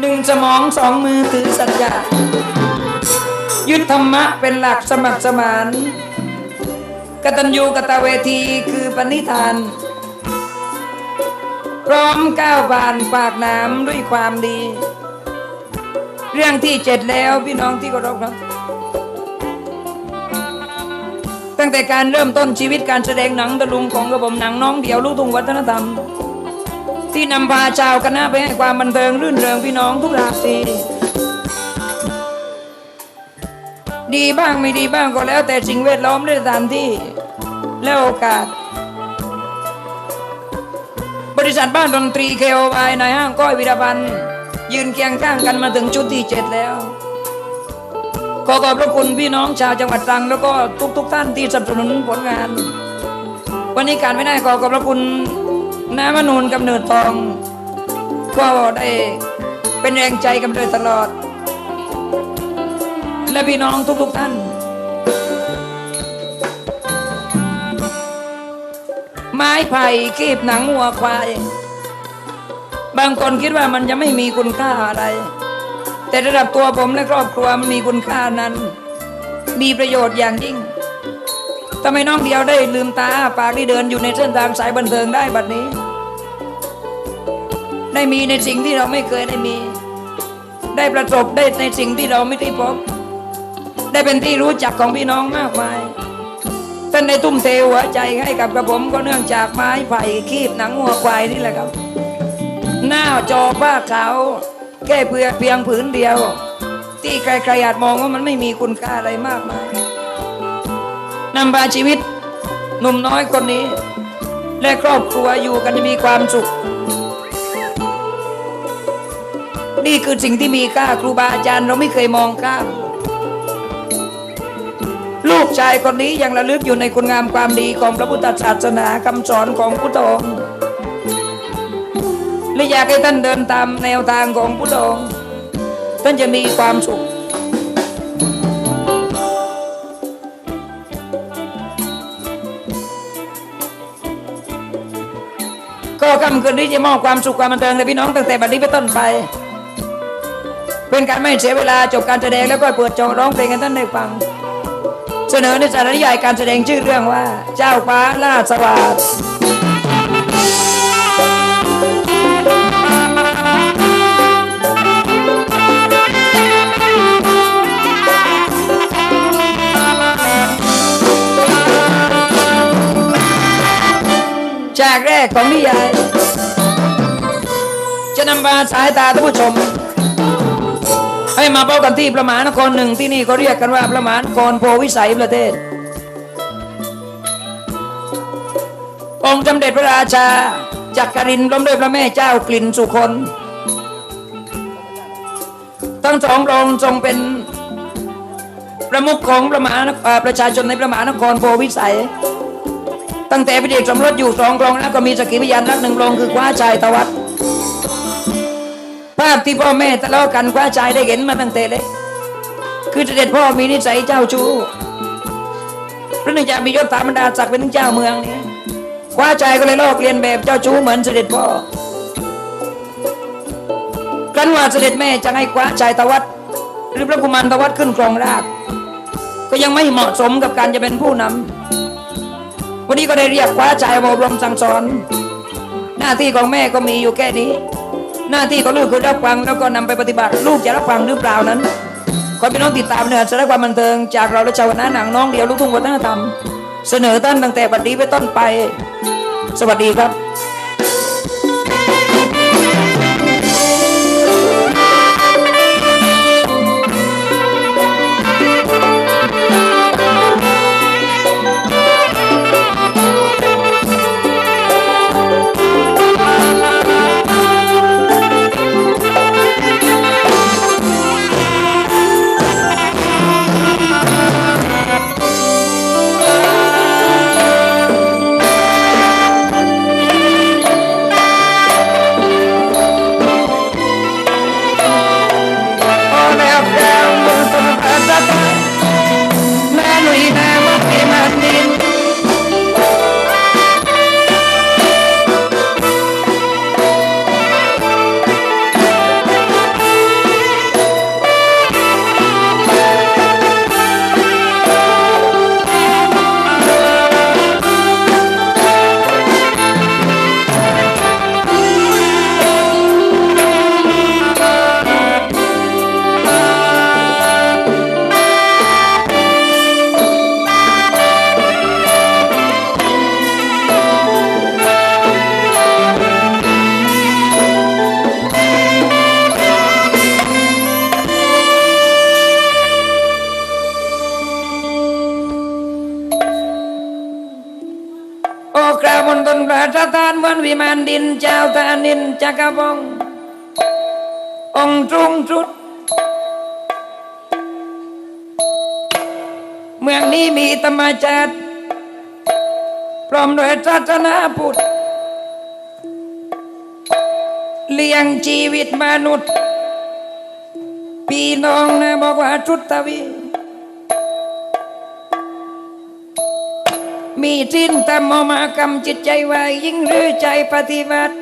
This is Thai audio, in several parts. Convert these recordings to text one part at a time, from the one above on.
หนึ่งสมองสองมือถือสัจจะยึดธรรมะเป็นหลักสมัครสมานกตัญญูกตเวทีคือปณิธาน พร้อมก้าวผ่านปากน้ำด้วยความดี เรื่องที่เจ็ดแล้วพี่น้องที่เคารพครับ ตั้งแต่การเริ่มต้นชีวิตการแสดงหนังตะลุงของกระผมหนังน้องเดี่ยวลูกทุ่งวัฒนธรรม ที่นำพาชาวคณะไปให้ความบันเทิงรื่นเริงพี่น้องทุกราศีดีบ้างไม่ดีบ้างก็แล้ว แต่สิ่งแวดล้อมและสถานที่และโอกาส บริษัทบ้านดนตรีเคโอไในห้างก้อยวิรพันธ์ยืนเคียงข้างกันมาถึงชุดที่เจ็ดแล้ว ขอขอบพระคุณพี่น้องชาวจังหวัดตรัง แล้วก็ทุกๆทท่านที่สนับสนุนผลงาน วันนี้การไม่ได้ขอขอบพระคุณ น้ามนูนกำเนิดทอง ก็ได้เป็นแรงใจกำเนิดยตลอด และพี่น้องทุกๆทท่านไม้ไผ่คีบหนังวัวควาย บางคนคิดว่ามันจะไม่มีคุณค่าอะไร แต่ระดับตัวผมและครอบครัวมันมีคุณค่านั้น มีประโยชน์อย่างยิ่งทำไมน้องเดียวได้ลืมตาปากที่เดินอยู่ในเส้นทางสายบันเทิงได้บัดนี้ ได้มีในสิ่งที่เราไม่เคยได้มี ได้ประสบได้ในสิ่งที่เราไม่ได้พบ ได้เป็นที่รู้จักของพี่น้องมากมายท่านได้ทุ่มเทหัวใจให้กับกระผมก็เนื่องจากไม้ไผ่คีบหนังหัวควายนี่แหละครับ หน้าจอผ้าขาวแค่เพียงเพียงผืนเดียว ที่ใครๆอาจมองว่ามันไม่มีคุณค่าอะไรมากมายนำพาชีวิตหนุ่มน้อยคนนี้ และครอบครัวอยู่กันจะมีความสุข นี่คือสิ่งที่มีค่าครูบาอาจารย์เราไม่เคยมองข้ามลูกชายคนนี้ยังระลึกอยู่ในคุณงามความดีของพระพุทธศาสนาคำสอนของพุทธองค์และอยากให้ท่านเดินตามแนวทางของพุทธองค์ท่านจะมีความสุขก็คำคืนนี้จะมอบความสุขความบันเทิงให้พี่น้องตั้งแต่บัดนี้เป็นต้นไป เป็นการไม่เสียเวลาจบการแสดงแล้วก็เปิดจองร้องเพลงให้ท่านได้ฟัง เสนอในสารนิยายการแสดงชื่อเรื่องว่า เจ้าฟ้าลาสวัสดจากแรกของนิยาย จะนำมาสายตาท่านผู้ชม ให้มาเป้ากันที่ประมานครหนึ่งที่นี่เขาเรียกกันว่าประมานครโพวิสัยประเทศ องค์สมเด็จพระราชาจักรินล้มด้วยพระแม่เจ้ากลิ่นสุคน ทั้งสองรองค์ทรงเป็นประมุขของประมาณประชาชนในประมานครโพวิสัย ตั้งแต่พิธีสมรสอยู่สองกรองแล้วก็มีสกขีพยานรักหนึ่งกรองคือคว้าชายตวัด ภาพที่พ่อแม่ทะเลาะกันคว้าชายได้เห็นมาตั้งแต่เล็กคือเสด็จพ่อมีนิสัยเจ้าชู้พระนึงจะมียศถาบรรดาศักดิ์เป็นเจ้าเมืองนี่คว้าชายก็เลยลอกเลียนแบบเจ้าชู้เหมือนเสด็จพ่อครั้นว่าเสด็จแม่จะให้คว้าชายตวัดหรือพระกุมารตวัดขึ้นครองราชก็ยังไม่เหมาะสมกับการจะเป็นผู้นำวันนี้ก็ได้เรียกคว้าชายมาอบรมสั่งสอน หน้าที่ของแม่ก็มีอยู่แค่นี้ หน้าที่ของลูกคือรับฟังแล้วก็นำไปปฏิบัติ ลูกจะรับฟังหรือเปล่านั้นขอพี่น้องติดตามเนื้อสาระความบันเทิงจากเราและชาวคณะหนังน้องเดียวลูกทุ่งวัฒนธรรม เสนอท่านตั้งแต่บัดนี้ไปต้นไป สวัสดีครับ นตนประชานเหมือนวิมานดินเจ้าตานินจักรวงองค์ตรงจุด เมืองนี้มีธรรมชาติพร้อมด้วยศาสนาพุทธเลี้ยงชีวิตมนุษย์ พี่น้องนะบอกว่าชุดตะวี มีทิ้นตามมมากรรมจิตใจว้ยิ่งหรือใจปฏิบัติ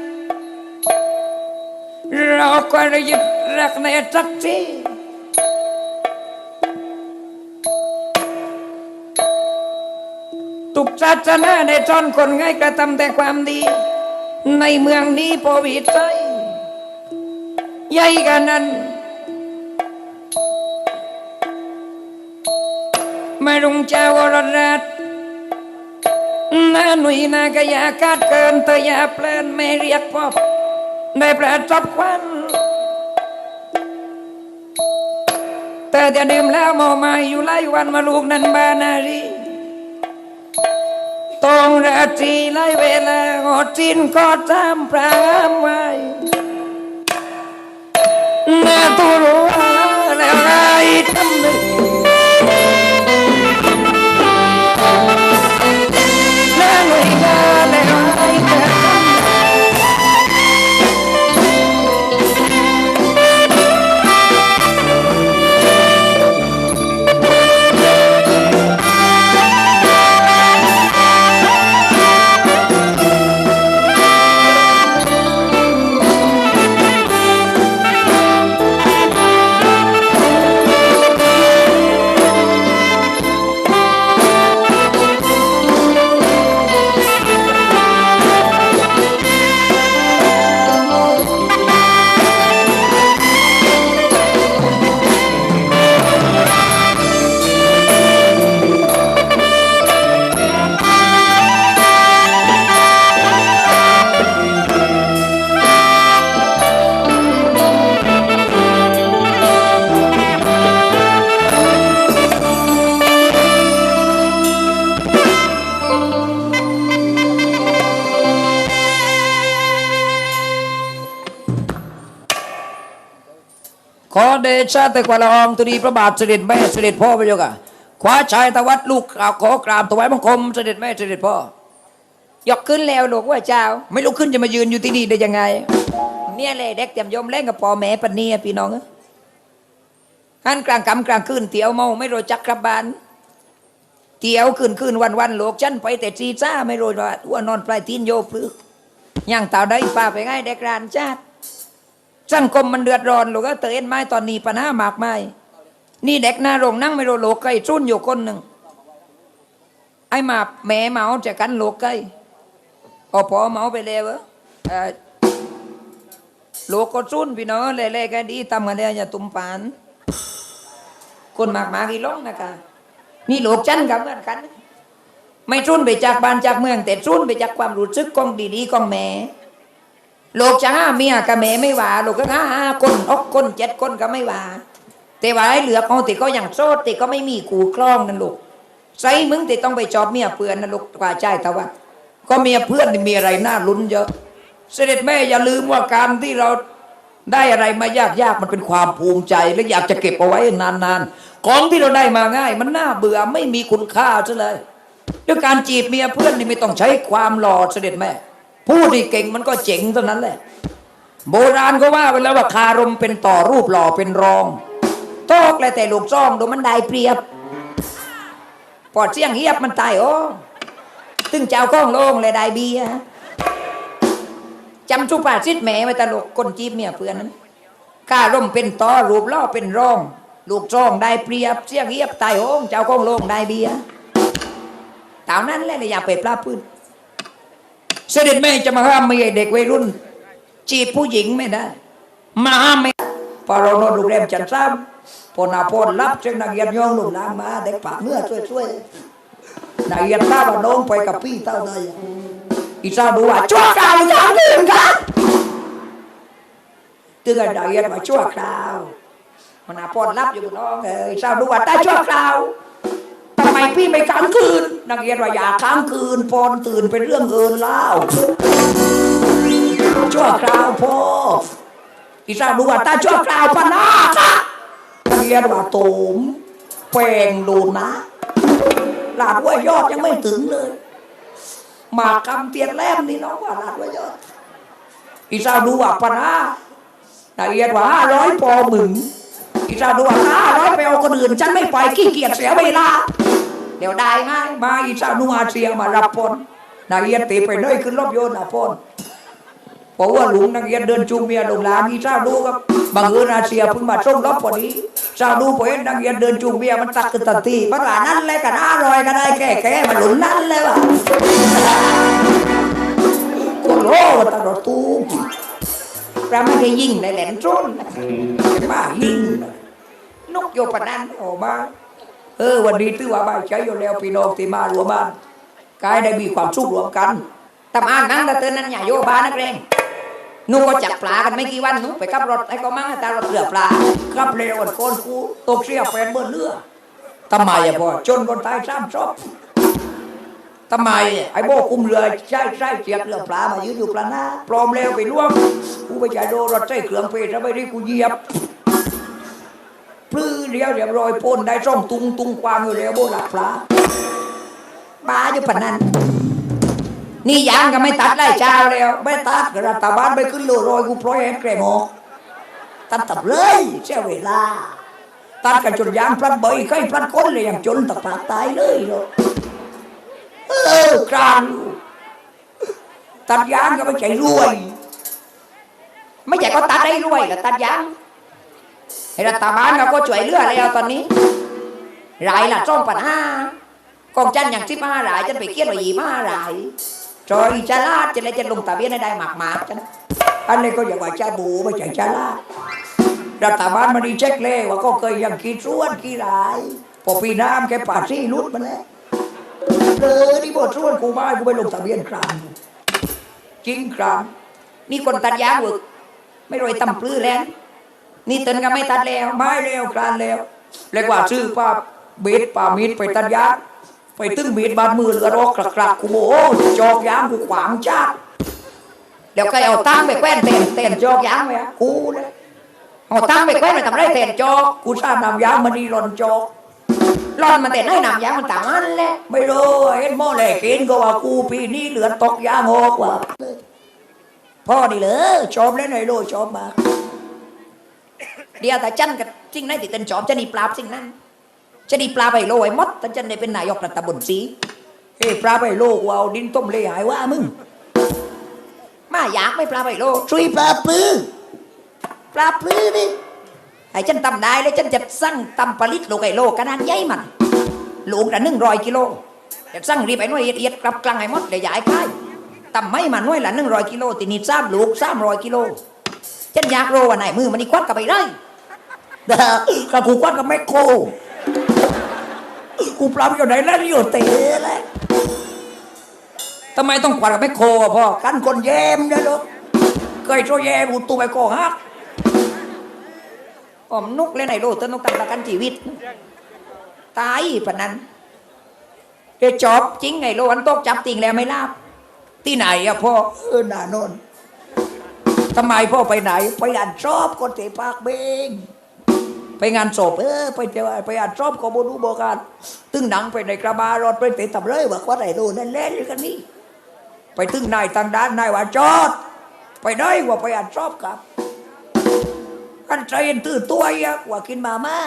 เราก็ระยึดรักในสักทีทุกศาสนาได้สอนคนง่ายกระทำแต่ความดี ในเมืองนี้พอวิตใจใหญ่กันนั้น ไมารุงเจ้าวรรัต นาหนุ่ยนากยากาดเกินเตยาเพลินไม่เรียกพบได้ประจับควันแต่จะดื่มแล้วมอมาอยู่ไล่วันมาลูกนั้นบานารีตองราตรีไล่เวลาอดจินก็ตามพรามไว้นาตุรู้แล้วไรทำหนึ่ง ดชะแต่กว่าละอองตุนีพระบาทเสด็จแม่เสด็จพ่อพระเจ้าค่ะคว้าชายตะวัดลูกกราบขอกราบถวายบังคมเสด็จแม่เสด็จพ่อยกขึ้นแล้วหลูกว่าเจ้า ไม่ลุกขึ้นจะมายืนอยู่ที่นี่ได้ยังไง เนี่ยเลยเด็กเตรียมยมเล่นกับพ่อแม่ปนนีพี่น้องหันกลางกำกลางคืนเตียวเมาไม่รู้จักกลับบ้านเตียวคืนคืนวันวันโลกฉันไปแต่จีจ้าไม่รู้ว่าว่านอนปลายตีนโยพลึกย่างเต่าได้ป่าไปง่ายเด็กรานชาติ สังคมมันเดือดร้อนลูกก็เตือนไม้ตอนนี้ปัญหามากมายนี่เด็กหน้าโรงนั่งไม่รู้โลกไก่จุ้นอยู่คนหนึ่งไอ้หมาแม่เมาจะกันโลกไก่พอพอเมาไปแล้วเว้ยเอ่อโลกก็จุ้นพี่น้องเล่ๆกันดีทำกันแล้อย่าตุ้มปาน คนมากมากี่ล้องนะคะนี่โลกจันกับเหมือนกัน ไม่จุ้นไปจากบ้านจากเมือง แต่จุ้นไปจากความรู้สึกของดีๆของแม่ ลูกจะห้าเมียกับแม่ไม่ว่าลูกก็ห้าห้าคนอกคนเจ็ดคนก็ไม่ว่าแต่ว่าไอ้เหลือเขาติก็อยังโซดติก็ไม่มีกูคล้องนั่นลูกใส่มึงติต้องไปจอบเมียเพื่อนนะลูกกว่าใจแต่ว่าก็เมียเพื่อนนี่มีอะไรน่าลุ้นเยอะ เสด็จแม่อย่าลืมว่าการที่เราได้อะไรมายากๆมันเป็นความภูมิใจ และอยากจะเก็บเอาไว้นานๆ ของที่เราได้มาง่าย มันน่าเบื่อไม่มีคุณค่าซะเลยด้วยการจีบเมียเพื่อนนี่ไม่ต้องใช้ความหล่อเสด็จแม่ พูดที่เก่งมันก็เจ๋งเท่านั้นแหละ โบราณก็ว่าไปแล้วว่าคารมเป็นต่อรูปหล่อเป็นรองโตกแล้วแต่ลูกซ่องดูมันได้เปรียบ ปอดเสียงเฮียบมันตายโอ้ตึงเจ้าก้องโลงเลยได้เบียจำชุปาซิดแหม่ไว้ตลกคนจีบเมียเพื่อนนั้นคารมเป็นต่อรูปล่อเป็นรอง ลูกซ่องได้เปรียบเสียงเฮียบตายโอ้เจ้าก้องโลงได้เบียตามนั้นแหละอย่าไปปลาพื้น เสด็จแม่จะมาห้ามไม่ให้เด็กวัยรุ่น จีบผู้หญิงไม่ได้ มาห้ามไม่พอเรานอนโรงแรมจันทร์ซ้ำพอนาพนรับเจ้านักเรียนย่องหนุ่มน้ำมาเด็กปากเมื่อช่วยๆนักเรียนทราบว่าน้องไปกับพี่เต้าเลยอีสาวดูว่าชั่วคราวอย่างหนึ่งครับตือนนักเรียนว่าชั่วคราวพอนาพนรับอยู่กับน้องเอออีสาวดูว่าได้ชั่วคราว พี่ไม่ค้างคืน นักเรียนว่าอยากค้างคืนปอนตื่นเป็นเรื่องเอินเล่าชั่วคราวพ่ออีสานดูว่าตาชั่วคราวปนาค่ะนักเรียนว่าโตมแปลงโดนนะลาดว่ายอดยังไม่ถึงเลยหมากคำเตียนแลมนี่น้องว่าลาดว่ายอด อีสานดูว่าปนานักเรียนว่าห้าร้อยปอหมึงอีสานดูว่าห้าร้อยไปเอาคนอื่นฉันไม่ไปขี้เกียจเสียเวลา เดี๋ยวได้ไหมมาอีสานดูอาเซียมารับพลนักเรียตีไปเลยขึ้นรถยนอะพลเพราะว่าหลุงนักเรียนเดินจูงเมียลงลามอีสานดูครับบังเอิญอาเซียเพิ่งมาส่งรถพอดีสาวดูพอเห็นนักเรียนเดินจูงเมียมันตักขึ้นทันทีมันว่านั่นเลยกันห้าร้อยก็ได้แก่แก่มันหลุนนั่นเลยว่ะคนโล่ตลอดตูมพระไม่ได้ยิงในแหลมโจนมายิงนกโยปนันออกมา เออวันนี้ถือว่าบ้านใช้อยู่แล้วพี่น้องที่มารวมบ้านกายได้มีความสุขรวมกันทำอ่านนั่งแต่เตือนนั้นอย่โยบานักเรงนูก็จับปลากันไม่กี่วันนูไปขับรถไอ้ก็มั่งตารถเรือปลาขับเร็วกว่าคนกูตกเสียแฟนเบื่อเรือทำไมอะพ่อจนคนตายซ้ำซอบทำไมไอ้โบกุมเรือใช่ใช่เสียเรือปลามายืนอยู่ปลาหน้าปลอมแล้วไปล่วงกูไปจ่ายโดรถใช้เครื่องเพชรแล้วไปได้กูเหยียบ เดียวเรียบร้อยพ่นได้ช่องตุงตุงกวางอยู่แล้วโบหลักปลาปลาอยู่ปะนั้น นี่ยางก็ไม่ตัดไล่เจ้าแล้ว ไม่ตัดรัฐบาลไปขึ้นโลรอยกูปล่อยแอนแกรมอกตัดตับเลยเสียเวลา ตัดกันจนยางพลัดใบใกล้พลัดก้นเลยอย่างจนตะปาตายเลยเนาะเออกลางตัดยางก็ไม่ใช่รวย ไม่ใช่ก็ตัดได้รวยก็ตัดยาง รัฐบาลเราก็ช่วยเหลือแล้วตอนนี้รายละจ้องปัญหากองจันอย่างที่มารายจันไปเคียนไปยีมารายจอยชาลาดจะเลยจะลงทะเบียนได้หมากหมากจันอันนี้ก็อย่าว่าชาบูไม่ใช่ชาลาดรัฐบาลมันดีเช็คเลยว่าก็เคยยังกี่ส่วนกี่รายพอปีน้ำแกป่าซี่รุดมาแล้วเออนี่บทส่วนกูมากูไปลงทะเบียนครามจริงครามนี่คนตัดยางเวึกไม่รวยตำปลื้อแล้ว นี่เตือนก็ไม่ตัดแล้วไม่แล้วกลานแล้วเรียกว่าซื้อป้าเบ็ดป้ามีดไปตัดยางไปตึ้งเบ็ดบาดมือเหลือรอกกรักกูโมโหจอกยางกูขวางจ้าเดี๋ยวก็เอาตั้งไปแคว้นเต้นเต้นจอกยางไว้อะกูเลยเอาตั้งไปแคว้นไปทำไรเต้นจอกกูทราบนำยางมันนี่ร่อนจอกร่อนมันเต้นให้นำยางมันต่างอันแหละไม่รู้เห็นโม่แหลกกินก็ว่ากูปีนี้เหลือตกยางหกว่ะพ่อดีเลยชอบเล่นไฮโลชอบมาก เดียวแต่จันกับจริงนั่นติดเป็นจอบจะนีปลาบสิ่งนั้น จะนีปลาไปโลไอ้มดแต่จันได้เป็นนายกรัฐบนตรีเฮ้ยปลาไปโลกูเอาดินต้มเลยหายว่ามึง มาอยากไม่ปลาไปโลช่วยปลาปลื้อปลาปลื้อนี่ไอ้ฉันตำได้เลยฉันจะสั่งตำผลิตโลไก่โลกระดานใหญ่มันลูกละหนึ่งร้อยกิโลจะสั่งรีบไปหน่วยเอียดๆกลับกลางไอ้มดเลยย้ายค่ายตำไม่มันหน่วยละหนึ่งร้อยกิโลตีนี่สามลูกสามร้อยกิโลฉันอยากรู้ว่าไหนมือมันนี่ควัดกับไปได้ เด้อกับกูควัดกับแม่โคกูปรับอยู่ไหนแล้วอยู่เตะเลยทำไมต้องควัดกับแม่โคอะพ่อกันคนแยมเนี่ยลูกเคยโชว์แยมกูตัวไปโกฮักอมนุกเลยไหนโลดต้นนกตังประกันชีวิต ตายปะนั้นเดี๋ยวจอบจริงไงโลอันตกจับติงแล้วไม่ลาบ ที่ไหนอะพ่อเออหนาโนนทำไมพ่อไปไหน ไปอ่านชอบคนเตะปากเบง ไปงานศพเออไปเจอไปอ่านชอบก็บรู้บอกกันตึ้งหนังไปในกระบารถไปเตะตับเลยบอกว่าไหนดูนั่นเล่นอยู่กันนี่ไปตึ้งนายทางด้านนายว่าจอด ไปได้ว่าไปอ่านชอบครับอันใจเย็นตื้อตัวเอะว่ากินมาม่า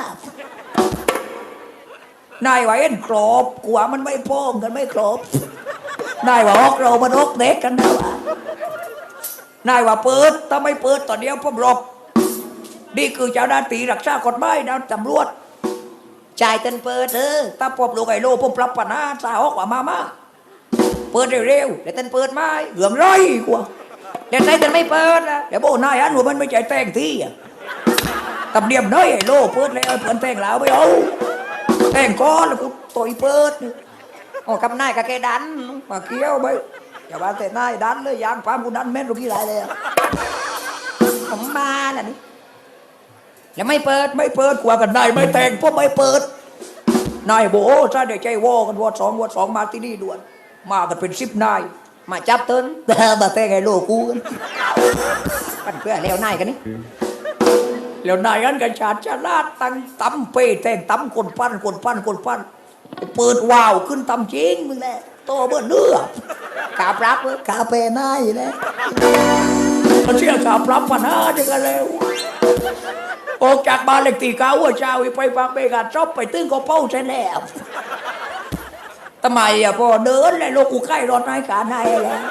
นายว่าเอ็นครบกลัวมันไม่พ้องกันไม่ครบนายว่าออกเรามันออกเด็กกันนะวะนายว่าเปิดถ้าไม่เปิดตอนเดียวผมรบ นี่คือเจ้าหน้าที่รักษากฎหมายนะตำรวจจ่ายเต็นเปิดเออถ้าพบลูกไอ้โลผมปรับปัญหาสาออกว่ามามาเปิดเร็วๆเดี๋ยวเต็นเปิดไม่เหลืองร้อยกว่าเดี๋ยวใจเต็นไม่เปิดนะเดี๋ยวโบนายอันหัวมันไม่ใจแต่งที่อะตำเนียมน้อยไอ้โลเปิดแล้วเปิดแต่งแล้วไม่เอาแต่งก้อนแล้วกูต่อยเปิดนี่โอ้กับนายกับแกดันมาเกี้ยวไปอย่าว่าแต่นายดันเลยยางปามกูดันแม่นรู้กี่ไรเลยอะผมมาน่ะนี่ แล้วไม่เปิดไม่เปิดกว่ากันได้ไม่แต่งพวกไม่เปิดนายโบถ้าเดี๋ยวใจวอกันวอสองวอสองมาที่นี่ด่วน มากันเป็นสิบนาย มาจับเติ้นมาแต่ไงโลกูกันกันเพื่อแล้วนายกันนี่แล้วนายกันกันชาติชาลาดตั้งตำเปแต่งตำคนปั้นคนปั้นคนปั้นเปิดวาวขึ้นตำจริงมึงแหละโตเบื่อเนื้อกาปรับเว้ยกาเปนายอยู่แล้วมันเชื่อกาปรับปัญหาจะกันแล้ว ออกจากบ้านเล็กตีเก้าหัวเช้าไปฟังเบกาชอบไปตึ้งก็เป้าใช่แล้วทำไมอะพ่อเดินเลยโลกกูใกล้รถนายการนายแล้ว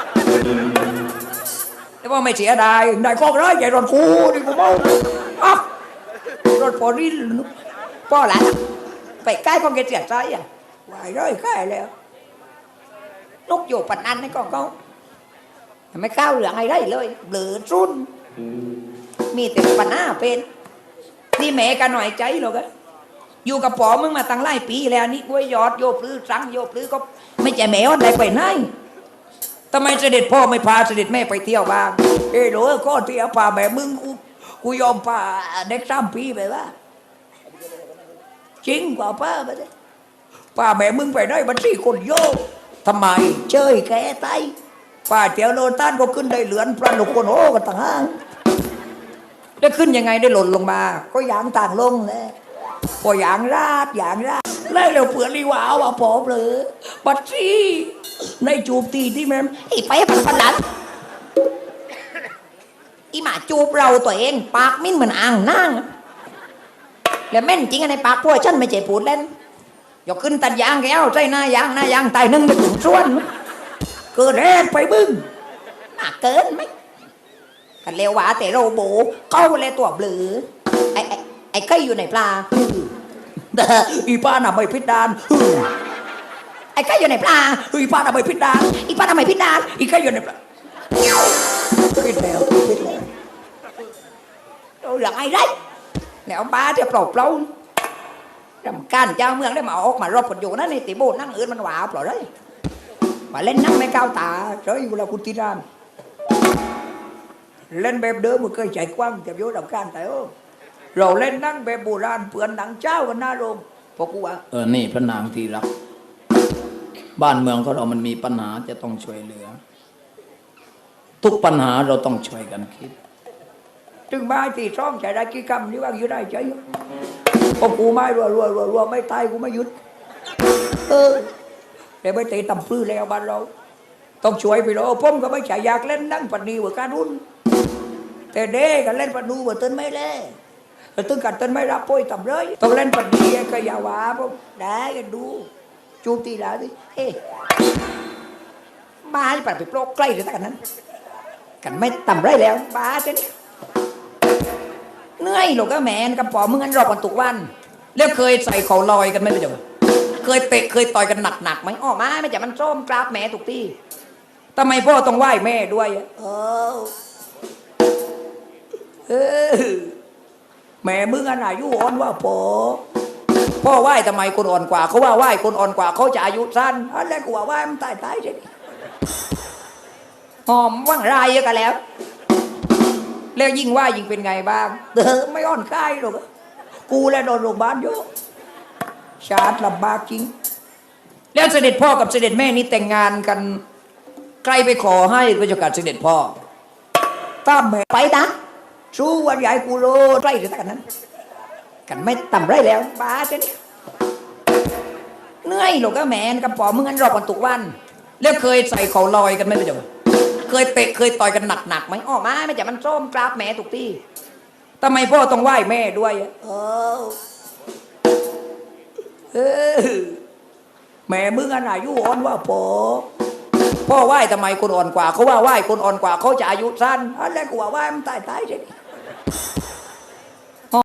แต่ว่าไม่เสียดายนายก็ร้ายใหญ่รถกูนี่กูเมาอะรถพอริลพ่อหลานไปใกล้ก็เกเสียใจอะวายร้อยใกล้แล้วนกอยู่ปันนันนี่ก็เขาไม่ก้าวเหลืองอะไรเลยเบลอจุนมีแต่ปัญหาเป็น นี่แม่กันหน่อยใจหรอกอะอยู่กับปอมึงมาตั้งหลายปีแล้วนี่กล้วยยอดโยบลือสังโยบลือก็ไม่ใช่แม่วันใดไปไหนทำไมเสด็จพ่อไม่พาเสด็จแม่ไปเที่ยวบ้างเอ้ยหนูก็เที่ยวพาแม่มึงกูกูยอมพาเด็กสามปีไปว่าจริงกว่าป้าไปเลยป้าแม่มึงไปได้บัญชีคนโยทำไมเชยแกไตป้าเที่ยวโลตันก็ขึ้นได้เหลือนพระนกคนโอ้กันต่างหาก ได้ขึ้นยังไงได้หล่นลงมา ก็ยางต่างลงเลยพอยางราดยางราดแล้วเร็วเผื่อรีวาวอะพอเลยบัดซี่ในจูบตีที่แม่มไอ้ไปพันพันหลันอีหมาจูบเราตัวเอง ปากมิ้นเหมือนอ่างนั่งแล้วแม่นจริงอะในปากพวกฉันไม่ใจพูดเล่นยกขึ้นตัดยางแก้วใจหน้ายางหน้ายางตายนึ่งไปถึงส่วน เกิดแรกไปบึ้งหน่าเกินไหม กันเร็ววาแต่เราโบเข้าเลยตัวเบลือไอ้ไอ้ไอ้เคยอยู่ในปลาอีป้าน่ะไม่พิดดานไอ้เคยอยู่ในปลาอีป้าน่ะไม่พิดดานอีป้าน่ะไม่พิดดานอีเคยอยู่ในปลาพิดแล้วพิดแล้วเราหลังไอ้ไรแล้วป้าจะปลอบเรารำการเจ้าเมืองได้มาออกมารบกันอยู่นั่นนี่ติโบนั่งอื่นมันหวาเปล่าเลยมาเล่นนั่งไม่ก้าวตาเฉยอยู่แล้วคุณตีราน เล่นแบบเดิมมันเคยใจกว้างจะโยนดำการแต่โอ้เราเล่นนั่งแบบโบราณเปลือนหนังเจ้ากันหน้าโรงพอกูว่าเออนี่พระนางที่รัก บ้านเมืองของเรามันมีปัญหาจะต้องช่วยเหลือ ทุกปัญหาเราต้องช่วยกันคิด ถึงไม้ตีช่องใจได้กี่คำนี่ว่าอยู่ได้ใจอยู่พอกูไม้รัวรัวรัวรัวไม่ตายกูไม่หยุด เออแต่ไม่เตะตำพื้นแล้วบ้านเรา ต้องช่วยไปโลผมก็ไม่ใช่อยากเล่นนั่งปันนีว่าการุนแต่เด็กก็เล่นปันนูว่าต้นไม่เล่แต่ตึงกันต้นไม่รับป่วยต่ำเลยต้องเล่นปันนีก็อย่าว่าผมได้กันดูจูตีแล้วดิเฮ้บ้าจะปัดไปโปรกใกล้เลยตั้งกันนั้น กันไม่ต่ำไรแล้วบ้าเจ้นี่เหนื่อยหรอกก็แมนกระป๋อมึงงั้นรอกันทุกวัน แล้วเคยใส่เขาลอยกันไหมพี่เจ้าเคยเตะเคยต่อยกันหนักๆไหมอ้อมาไม่ใช่มันส้มกราบแม่ทุกที่ ทำไมพ่อต้องไหว้แม่ด้วยอะเออเออแม่มึงอันอายุอ่อนว่าพ่อพ่อไหว้ทำไมคนอ่อนกว่าเขาว่าไหว้คนอ่อนกว่าเขาจะอายุสั้นอันแรกกูว่าไหว้มันตายตายๆใช่หอมว่างไรกันแล้ว แล้วยิ่งว่ายิ่งเป็นไงบ้างเออไม่อ่อนคายหรอกกูแล้วโดนโรงพยาบาลเยอะชาติลำบากจริง แล้วเสด็จพ่อกับเสด็จแม่นี่แต่งงานกัน ใครไปขอให้พระเจ้าค่ะเสด็จพ่อตาแม่ไปนะสู้วันใหญ่กูโลใกล้ถึงกันนั้น กันไม่ต่ำไรแล้วบ้าจะนี่เหนื่อยหรอกก็แมนกระป๋อมึงงั้นรอกันทุกวัน แล้วเคยใส่เขาลอยกันไหมพระเจ้าค่ะเคยเตะเคยต่อยกันหนักๆไหมอ้อมาไม่ใช่มันส้มกราบแม่ทุกที่ทำไมพ่อต้องไหว้แม่ด้วยเออเออแม่มึงอันอายุอ่อนว่าพ่อ พ่อไหว้ทำไมคนอ่อนกว่า เขาว่าไหว้คนอ่อนกว่าเขาจะอายุสั้นอันแรกกว่าไหว้มันตายตายสิ